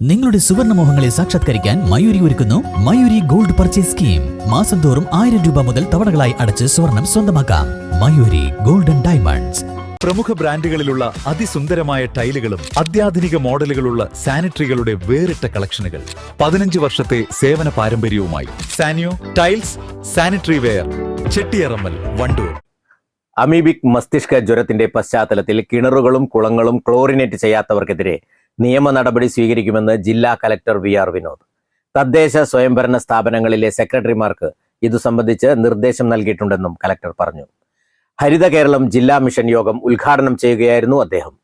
നിങ്ങളുടെ സുവർണ മോഹങ്ങളെ സാക്ഷാത്കരിക്കാൻ മയൂരി ഒരുക്കുന്നു മയൂരി ഗോൾഡ് പർച്ചേസ് സ്കീം. മാസം തോറും ആയിരം രൂപ മുതൽ തവണകളായി അടച്ച് സ്വർണം സ്വന്തമാക്കാം. Mayuri golden diamonds. പ്രമുഖ ബ്രാൻഡുകളിലുള്ള അതിസുന്ദരമായ ടൈലുകളും അത്യാധുനിക മോഡലുകളുള്ള സാനിറ്ററികളുടെ വേറിട്ട കളക്ഷനുകൾ. പതിനഞ്ച് വർഷത്തെ സേവന പാരമ്പര്യവുമായി. Saniyo tiles sanitary ware Chettiyarammal Wandoor. Amoebic മസ്തിഷ്ക ജ്വരത്തിന്റെ പശ്ചാത്തലത്തിൽ കിണറുകളും കുളങ്ങളും ക്ലോറിനേറ്റ് ചെയ്യാത്തവർക്കെതിരെ നിയമ നടപടി സ്വീകരിക്കുമെന്ന് ജില്ലാ കലക്ടർ വി ആർ വിനോദ്. തദ്ദേശ സ്വയംഭരണ സ്ഥാപനങ്ങളിലെ സെക്രട്ടറിമാർക്ക് ഇതു സംബന്ധിച്ച് നിർദ്ദേശം നൽകിയിട്ടുണ്ടെന്നും കലക്ടർ പറഞ്ഞു. ഹരിത കേരളം ജില്ലാ മിഷൻ യോഗം ഉദ്ഘാടനം ചെയ്യുകയായിരുന്നു അദ്ദേഹം.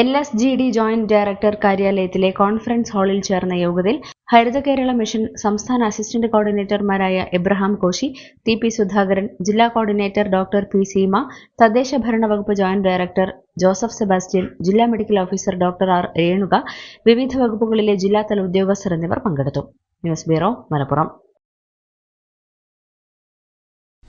L S G D joint director കാര്യാലയത്തിലെ conference ഹാളിൽ ചേർന്ന യോഗത്തിൽ ഹരിത കേരള മിഷൻ സംസ്ഥാന assistant കോർഡിനേറ്റർമാരായ Abraham Koshy T P Sudhakaran ജില്ലാ കോർഡിനേറ്റർ ഡോക്ടർ പി സീമ തദ്ദേശ ഭരണ വകുപ്പ് ജോയിന്റ് ഡയറക്ടർ ജോസഫ് സെബാസ്റ്റ്യൻ ജില്ലാ medical officer doctor R Renuka വിവിധ വകുപ്പുകളിലെ ജില്ലാതല ഉദ്യോഗസ്ഥർ എന്നിവർ പങ്കെടുത്തു. News bureau Malappuram.